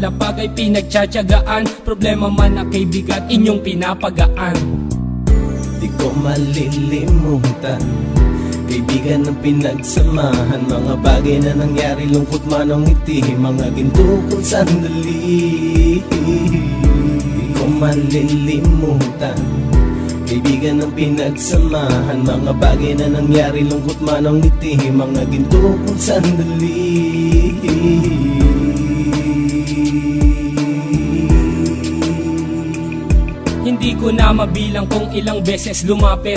nakalapag ay pinagtsatsagaan. Problema man na kay bigat inyong pinapagaan. Di ko malilimutan Kaibigan ng pinagsamahan. Mga bagay na nangyari Lungkot man ang ngiti. Mga ginto kong sandali Di ko malilimutan. Kaibigan ng pinagsamahan. Mga bagay na nangyari Lungkot man ang ngiti. Mga ginto kong sandali Hindi ko na mabilang kung ilang beses lumapit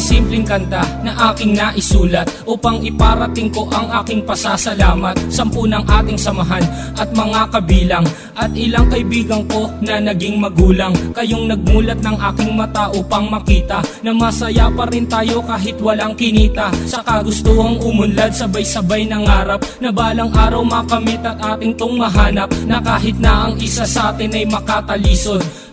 Ito ay simpleng kanta na aking naisulat Upang iparating ko ang aking pasasalamat. Sampu ng ating samahan at mga kabilang At ilang kaibigan ko na naging magulang. Kayong nagmulat ng aking mata upang makita Na masaya pa rin tayo kahit walang kinita. Sa kagustuhang umunlad sabay-sabay ng harap Na balang araw makamit at ating tong mahanap Na kahit na ang isa sa atin ay makatalisod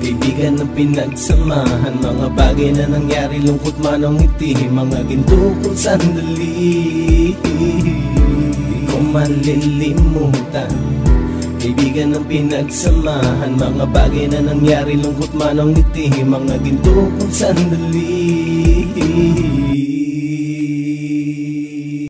Kaibigan ng pinagsamahan. Mga bagay na nangyari Lungkot man ang ngiti. Mga ginto kong sandali. Di ko malilimutan Kaibigan ng pinagsamahan. Mga bagay na nangyari Lungkot man ang ngiti. Mga ginto kong sandali